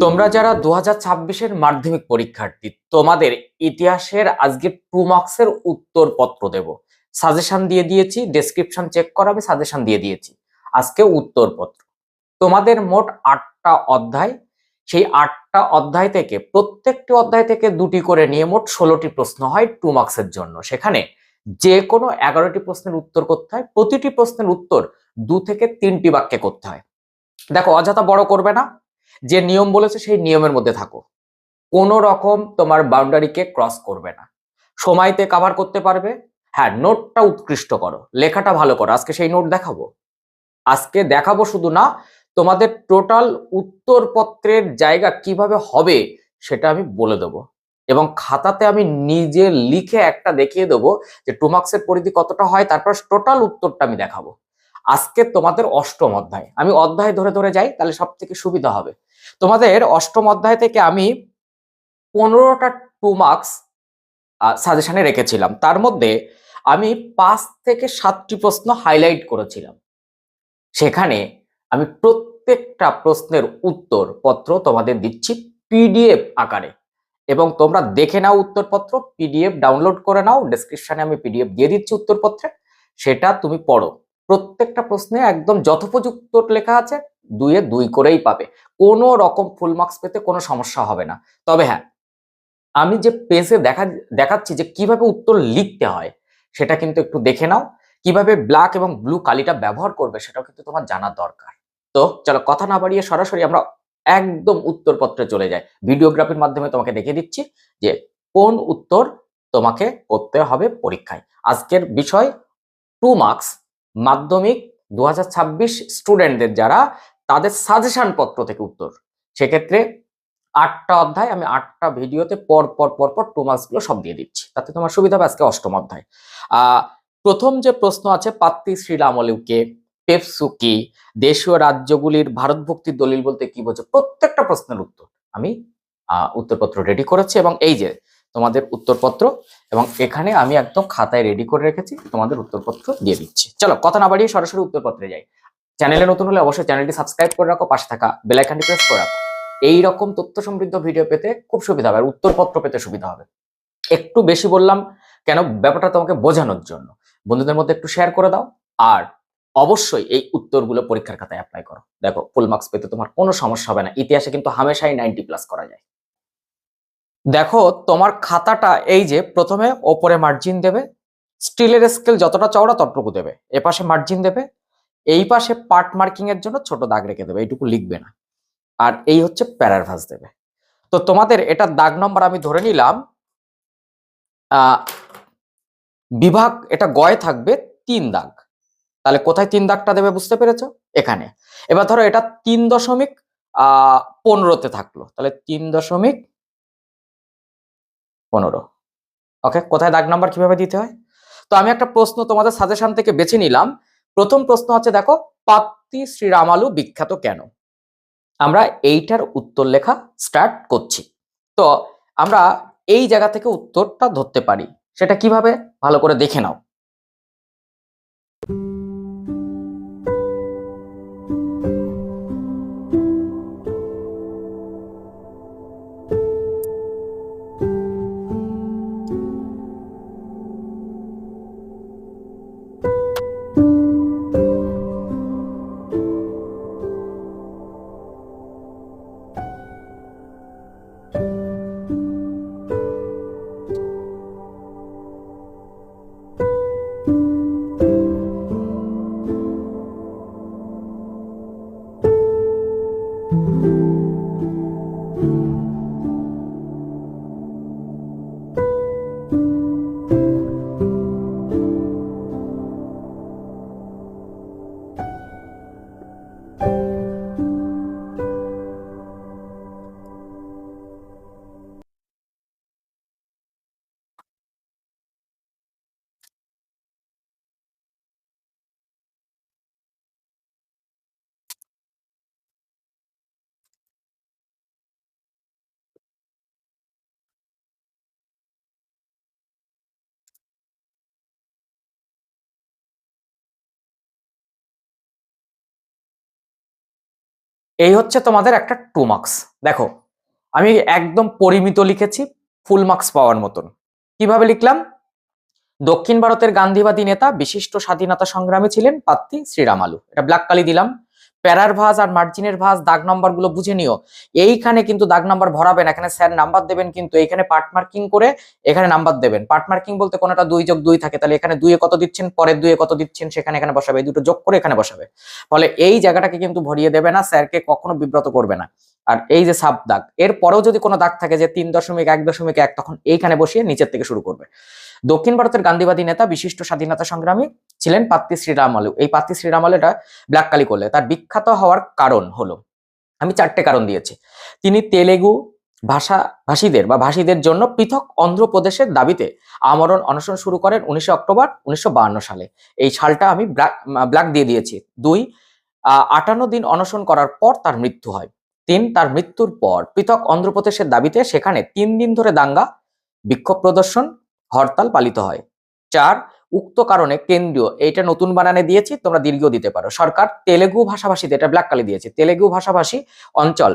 তোমরা যারা দু হাজার মাধ্যমিক পরীক্ষার্থী, তোমাদের ইতিহাসের আজকে টু মার্কসের উত্তর পত্র দেব। সাজেশন দিয়ে দিয়েছি ডেসক্রিপশন চেক করাবে সাজেশন দিয়ে দিয়েছি। আজকে উত্তরপত্র। তোমাদের মোট আটটা অধ্যায়। সেই আটটা অধ্যায় থেকে, প্রত্যেকটি অধ্যায় থেকে দুটি করে নিয়ে মোট ষোলোটি প্রশ্ন হয় টু মার্কসের জন্য। সেখানে যে কোনো এগারোটি প্রশ্নের উত্তর করতে হয়, প্রতিটি প্রশ্নের উত্তর দু থেকে তিনটি বাক্যে করতে হয়। দেখো, অযথা বড় করবে না। যে নিয়ম বলেছে সেই নিয়মের মধ্যে থাকো। কোনো রকম তোমার বাউন্ডারিকে ক্রস করবে না। সময়তে কাভার করতে পারবে। হ্যাঁ নোটটা উৎকৃষ্ট করো। লেখাটা ভালো করো। আজকে সেই নোট দেখাবো। আজকে দেখাবো শুধু না, তোমাদের টোটাল উত্তরপত্রের জায়গা কীভাবে হবে সেটা আমি বলে দেবো। এবং খাতাতে আমি নিজে লিখে একটা দেখিয়ে দেবো যে টু মার্কসের পরিধি কতটা হয়, তারপর টোটাল উত্তরটা আমি দেখাবো। আজকে তোমাদের অষ্টম অধ্যায়। আমি অধ্যায় ধরে ধরে যাই, তাহলে সব থেকে সুবিধা হবে। তোমাদের অষ্টম অধ্যায় থেকে আমি পনেরোটা টু মার্কস সাজেশনে রেখেছিলাম। তার মধ্যে আমি পাঁচ থেকে সাতটি প্রশ্ন হাইলাইট করেছিলাম। সেখানে আমি প্রত্যেকটা প্রশ্নের উত্তর পত্র তোমাদের দিচ্ছি পিডিএফ আকারে। এবং তোমরা দেখে নাও উত্তরপত্র পিডিএফ ডাউনলোড করে নাও ডেসক্রিপশনে আমি পিডিএফ দিয়ে দিচ্ছি উত্তরপত্রে, সেটা তুমি পড়ো। প্রত্যেকটা প্রশ্নে একদম যথোপযুক্ত লেখা আছে দুইয়ে দুই করেই পাবে। কোনো রকম ফুল মার্কস পেতে কোনো সমস্যা হবে না। তবে হ্যাঁ আমি যে পেজে দেখা, দেখাচ্ছি যে কীভাবে উত্তর লিখতে হয়, সেটা কিন্তু একটু দেখে নাও। কীভাবে ব্ল্যাক এবং ব্লু কালিটা ব্যবহার করবে, সেটাও কিন্তু তোমার জানা দরকার। তো চলো কথা না বাড়িয়ে সরাসরি আমরা একদম উত্তরপত্রে চলে যাই। ভিডিওগ্রাফির মাধ্যমে তোমাকে দেখিয়ে দিচ্ছি যে কোন উত্তর তোমাকে করতে হবে পরীক্ষায়। আজকের বিষয় টু মার্কস মাধ্যমিক দু হাজার ছাব্বিশ স্টুডেন্টদের যারা তাদের সাজেশন পত্র থেকে উত্তর। সেক্ষেত্রে আটটা অধ্যায়, আমি আটটা ভিডিওতে পর পর পর পর টু মার্কসগুলো সব দিয়ে দিচ্ছি। তাতে তোমার সুবিধা হবে আজকে অষ্টম অধ্যায়। প্রথম যে প্রশ্ন আছে, পাত্তি শ্রীরামলুকে পেপসুকি দেশীয় রাজ্যগুলির ভারতভক্তির দলিল বলতে কি বোঝো? প্রত্যেকটা প্রশ্নের উত্তর আমি উত্তরপত্র রেডি করেছি এবং এই যে তোমাদের উত্তরপত্র এবং এখানে আমি একদম খাতায় রেডি করে রেখেছি, তোমাদের উত্তরপত্র দিয়ে দিচ্ছি। চলো, কথা না বাড়িয়ে সরাসরি উত্তরপত্রে যাই। চ্যানেলে নতুন হলে অবশ্যই চ্যানেলটি সাবস্ক্রাইব করে রাখো, পাশে থাকা বেলাইকানটি প্রেস করে রাখো। এই রকম তথ্য সমৃদ্ধ ভিডিও পেতে খুব সুবিধা হবে, আর উত্তরপত্র পেতে সুবিধা হবে। একটু বেশি বললাম কেন, ব্যাপারটা তোমাকে বোঝানোর জন্য। বন্ধুদের মধ্যে একটু শেয়ার করে দাও, আর অবশ্যই এই উত্তরগুলো পরীক্ষার খাতায় অ্যাপ্লাই করো। দেখো ফুল মার্কস পেতে তোমার কোনো সমস্যা হবে না। ইতিহাসে কিন্তু হামেশাই নাইনটি প্লাস করা যায়। দেখো, তোমার খাতাটা এই যে প্রথমে ওপরে মার্জিন দেবে স্টিলের স্কেল যতটা চওড়া ততটুকু দেবে এ পাশে মার্জিন দেবে, এই পাশে পার্ট মার্কিং এর জন্য ছোট দাগ রেখে দেবে, এইটুকু লিখবে না। আর এই হচ্ছে প্যারাভাস দেবে। তো তোমাদের এটা দাগ নম্বর আমি ধরে নিলাম বিভাগ, এটা গয়ে থাকবে তিন দাগ। তাহলে কোথায় তিন দাগটা দেবে বুঝতে পেরেছ? এখানে। এবার ধরো এটা তিন দশমিক আহ পনেরোতে থাকল, তাহলে তিন দশমিক পনেরো। ওকে কোথায় দাগ নাম্বার কীভাবে দিতে হয়? তো আমি একটা প্রশ্ন তোমাদের সাজেশন থেকে বেছে নিলাম। প্রথম প্রশ্ন হচ্ছে, দেখো পাত্তি শ্রীরামালু বিখ্যাত কেন? আমরা এইটার উত্তর লেখা স্টার্ট করছি। তো আমরা এই জায়গা থেকে উত্তরটা ধরতে পারি। সেটা কীভাবে? ভালো করে দেখে নাও। এই হচ্ছে তোমাদের একটা টু মার্কস দেখো, আমি একদম পরিমিত লিখেছি ফুল মার্কস পাওয়ার মতন। কীভাবে লিখলাম? দক্ষিণ ভারতের গান্ধীবাদী নেতা, বিশিষ্ট স্বাধীনতা সংগ্রামী ছিলেন পাত্রী শ্রীরাম আলু এটা ব্ল্যাক কালি দিলাম। প্যারার ভাঁজ আর মার্জিনের ভাঁজ, দাগ নাম্বারগুলো বুঝে নিও। এইখানে কিন্তু দাগ নাম্বার ভরাবেন, এখানে স্যার নাম্বার দেবেন কিন্তু এখানে পার্ট মার্কিং করে এখানে নাম্বার দেবেন। পার্ট মার্কিং বলতে কোনোটা দুই যোগ দুই থাকে, তাহলে এখানে দুইয়ে কত দিচ্ছেন, পরের দুইয়ে কত দিচ্ছেন, সেখানে এখানে বসাবে, এই দুটো যোগ করে এখানে বসাবে। ফলে এই জায়গাটাকে কিন্তু ভরিয়ে দেবে না, স্যারকে কখনো বিব্রত করবে না। আর এই যে সাব দাগ, এর পরেও যদি কোনো দাগ থাকে যে তিন দশমিক, এক দশমিক, এক, তখন এইখানে বসিয়ে নিচের থেকে শুরু করবে। দক্ষিণ ভারতের গান্ধীবাদী নেতা, বিশিষ্ট স্বাধীনতা সংগ্রামী ছিলেন পাত্তি শ্রীরাম আলু এই পাত্তি শ্রীরাম আলু এটা ব্ল্যাক কালি করলে। তার বিখ্যাত হওয়ার কারণ হলো, আমি চারটে কারণ দিয়েছি। তিনি তেলেগু ভাষা, ভাষীদের বা ভাষীদের জন্য পৃথক অন্ধ্রপ্রদেশের দাবিতে আমরণ অনশন শুরু করেন উনিশে অক্টোবর উনিশশো সালে। এই সালটা আমি ব্ল্যাক দিয়ে দিয়েছি। দুই আটান্ন দিন অনশন করার পর তার মৃত্যু হয়। তিন তার মৃত্যুর পর পৃথক অন্ধ্রপ্রদেশের দাবিতে সেখানে তিন দিন ধরে দাঙ্গা, বিক্ষোভ প্রদর্শন, হরতাল পালিত হয়। চার, উক্ত কারণে কেন্দ্রীয়, এইটা নতুন বানানে দিয়েছি, তোমরা দীর্ঘ দিতে পারো। সরকার তেলেগু ভাষাভাষীতে এটা ব্ল্যাক কালি দিয়েছে, তেলেগু ভাষাভাষী অঞ্চল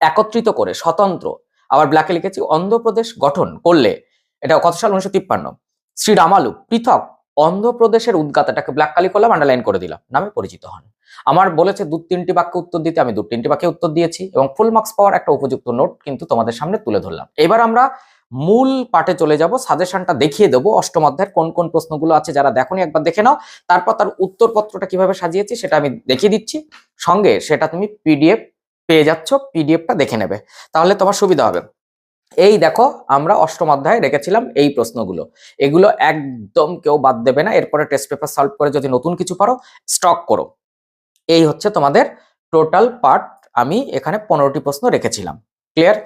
একত্রিত করে স্বতন্ত্র, আবার ব্ল্যাকে লিখেছি অন্ধ্রপ্রদেশ গঠন করলে, এটা কত সাল? উনিশশো তিপ্পান্ন। শ্রীরামালু, পৃথক অন্ধ্রপ্রদেশের উদ্গাতাটাকে ব্ল্যাক কালি করলাম আন্ডারলাইন করে দিলাম, নামে পরিচিত হন। আমার বলেছে, দু তিনটি বাক্যে উত্তর দিতে, আমি দু তিনটি বাক্যে উত্তর দিয়েছি এবং ফুল মার্কস পাওয়ার একটা উপযুক্ত নোট কিন্তু তোমাদের সামনে তুলে ধরলাম। এবার আমরা মূল পাঠে চলে যাব সাজেশনটা দেখিয়ে দেবো, অষ্টম অধ্যায়ের কোন কোন প্রশ্নগুলো আছে যারা দেখোনি, একবার দেখে নাও। তারপর তার উত্তরপত্রটা কীভাবে সাজিয়েছি সেটা আমি দেখিয়ে দিচ্ছি। সঙ্গে সেটা তুমি পিডিএফ পেয়ে যাচ্ছ পিডিএফটা দেখে নেবে। তাহলে তোমার সুবিধা হবে। এই দেখো, আমরা অষ্টম অধ্যায়ে রেখেছিলাম এই প্রশ্নগুলো। এগুলো একদম কেউ বাদ দেবে না, এরপরে টেস্ট পেপার সলভ করে যদি নতুন কিছু পারো স্টক করো। এই হচ্ছে তোমাদের টোটাল পার্ট আমি এখানে পনেরোটি প্রশ্ন রেখেছিলাম। ক্লিয়ার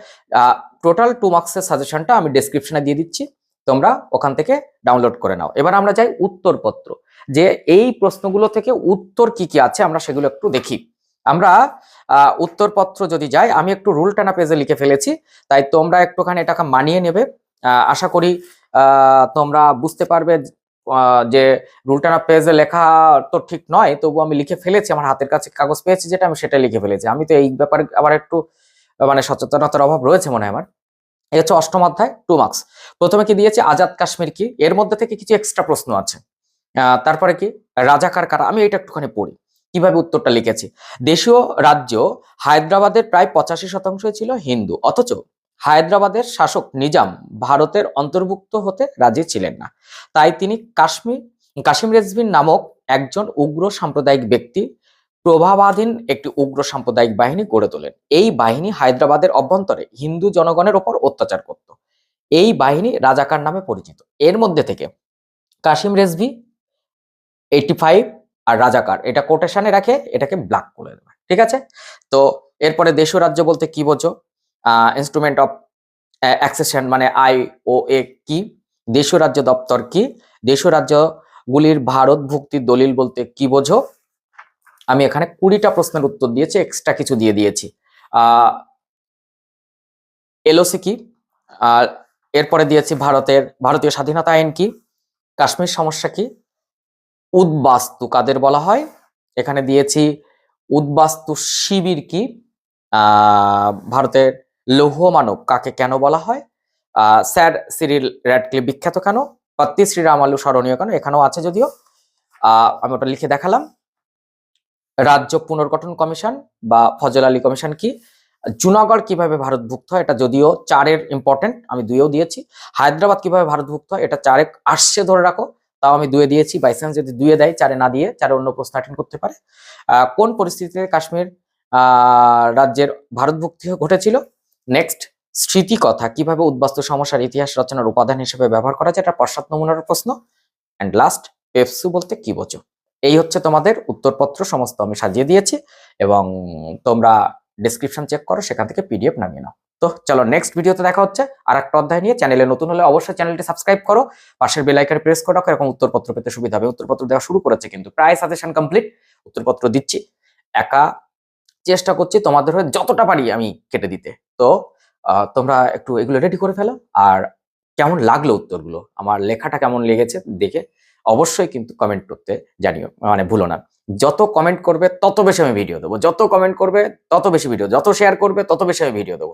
টোটাল টু মার্কসের সাজেশনটা আমি ডেসক্রিপশনে দিয়ে দিচ্ছি, তোমরা ওখান থেকে ডাউনলোড করে নাও। এবার আমরা যাই উত্তরপত্র। যে এই প্রশ্নগুলো থেকে উত্তর কি কি আছে, আমরা সেগুলো একটু দেখি। আমরা উত্তরপত্র যদি যাই, আমি একটু রুল টানা পেজে লিখে ফেলেছি, তাই তোমরা একটুখানি এটাকে মানিয়ে নেবে। আশা করি তোমরা বুঝতে পারবে যে রুল টানা পেজে লেখা তো ঠিক নয় তবু আমি লিখে ফেলেছি, আমার হাতের কাছে কাগজ পেয়েছি যেটা, আমি সেটা লিখে ফেলেছি। আমি তো এই ব্যাপারে আবার একটু মানে সচেতনতার অভাব রয়েছে মনে হয় আমার। এই হচ্ছে অষ্টম অধ্যায় টু মার্কস প্রথমে কি দিয়েছে, আজাদ কাশ্মীর কি? এর মধ্যে থেকে কিছু এক্সট্রা প্রশ্ন আছে। তারপরে কি? রাজাকার কারা? আমি এটা একটুখানি পড়ি। কীভাবে উত্তরটা লিখেছি? দেশীয় রাজ্য হায়দ্রাবাদের প্রায় পঁচাশি শতাংশই ছিল হিন্দু। অথচ হায়দ্রাবাদের শাসক নিজাম ভারতের অন্তর্ভুক্ত হতে রাজি ছিলেন না। তাই তিনি কাশ্মীর, কাশিম রেজভিন নামক একজন উগ্র সাম্প্রদায়িক ব্যক্তি, প্রভাবাধীন একটি উগ্র সাম্প্রদায়িক বাহিনী গড়ে তোলেন। এই বাহিনী হায়দ্রাবাদের অভ্যন্তরে হিন্দু জনগণের ওপর অত্যাচার করত। এই বাহিনী রাজাকার নামে পরিচিত। এর মধ্যে থেকে কাশিম রেজভি এইটি ফাইভ আর রাজাকার, এটা কোটেশনে রাখে, এটাকে ব্ল্যাক করে দেবে, ঠিক আছে? তো এরপরে দেশ ও রাজ্য বলতে কি বোঝো? ইনস্ট্রুমেন্ট অফ অ্যাক্সেশন মানে আই, ও, এ, কি? দেশ ও রাজ্য দপ্তর কি? দেশ ও রাজ্যগুলির ভারত ভুক্তির দলিল বলতে কি বোঝো? আমি এখানে কুড়িটা প্রশ্নের উত্তর দিয়েছি এক্সট্রা কিছু দিয়ে দিয়েছি। এলওসি কি? আর এরপরে দিয়েছি ভারতের, ভারতীয় স্বাধীনতা আইন কি? কাশ্মীর সমস্যা কি? উদ্বাস্তু কাদের বলা হয়? এখানে দিয়েছি উদ্বাস্তু শিবির কি? ভারতের লৌহ মানব কাকে কেন বলা হয়? স্যার সিরিল র্যাডক্লিফ বিখ্যাত কেন? পত্তি শ্রীরাম আলু স্মরণীয় কেন? এখানেও আছে যদিও। আমি ওটা লিখে দেখালাম। রাজ্য পুনর্গঠন কমিশন বা ফজল আলী কমিশন কি? জুনাগড় কীভাবে ভারতভুক্ত হয়? এটা যদিও চারের ইম্পর্টেন্ট আমি দুইও দিয়েছি। হায়দ্রাবাদ কীভাবে ভারতভুক্ত হয়? এটা চারে আসছে ধরে রাখো। তাও আমি দুয়ে দিয়েছি বাই চান্স যদি দুয়ে দেয়, চারে না দিয়ে, চারে অন্য প্রশ্ন অ্যাটেন্ড করতে পারে। কোন পরিস্থিতিতে কাশ্মীর রাজ্যের ভারতভুক্তি ঘটেছিল? নেক্সট স্মৃতিকথা কীভাবে উদ্বাস্তু সমস্যার ইতিহাস রচনার উপাদান হিসেবে ব্যবহার করা যায়, এটা পশ্চাৎ নমুনার প্রশ্ন। অ্যান্ড লাস্ট পেপসু বলতে কি বোঝো? এই হচ্ছে তোমাদের উত্তরপত্র, সমস্ত আমি সাজিয়ে দিয়েছি এবং তোমরা ডিসক্রিপশন চেক করো, সেখান থেকে পিডিএফ নামিয়ে নাও। তো চলো নেক্সট ভিডিওতে দেখা হচ্ছে। আর একটা অধ্যায় নিয়ে চ্যানেলে নতুন হলে অবশ্যই চ্যানেলটি সাবস্ক্রাইব করো। পাশের বেল আইকনে প্রেস করে রাখো এরকম উত্তরপত্র পেতে সুবিধা হবে। উত্তরপত্র দেওয়া শুরু করেছে কিন্তু প্রায় সাজেশন কমপ্লিট উত্তরপত্র দিচ্ছি। একা চেষ্টা করছি তোমাদের হয়ে যতটা পারি আমি কেটে দিতে। তো তোমরা একটু এগুলো রেডি করে ফেলো। আর কেমন লাগল উত্তরগুলো? আমার লেখাটা কেমন লেগেছে দেখে অবশ্যই কিন্তু কমেন্ট করতে জানিও মানে ভুলো না। যত কমেন্ট করবে, তত বেশি আমি ভিডিও দেবো। যত কমেন্ট করবে, তত বেশি ভিডিও যত শেয়ার করবে, তত বেশি আমি ভিডিও দেবো।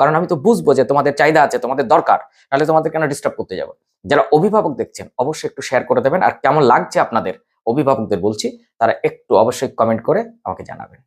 কারণ আমি তো বুঝব যে তোমাদের চাহিদা আছে, তোমাদের দরকার। নাহলে তোমাদের কেন ডিস্টার্ব করতে যাব? যারা অভিভাবক দেখছেন, অবশ্যই একটু শেয়ার করে দেবেন। আর কেমন লাগছে আপনাদের অভিভাবকদের বলছি, তারা একটু অবশ্যই কমেন্ট করে আমাকে জানাবেন।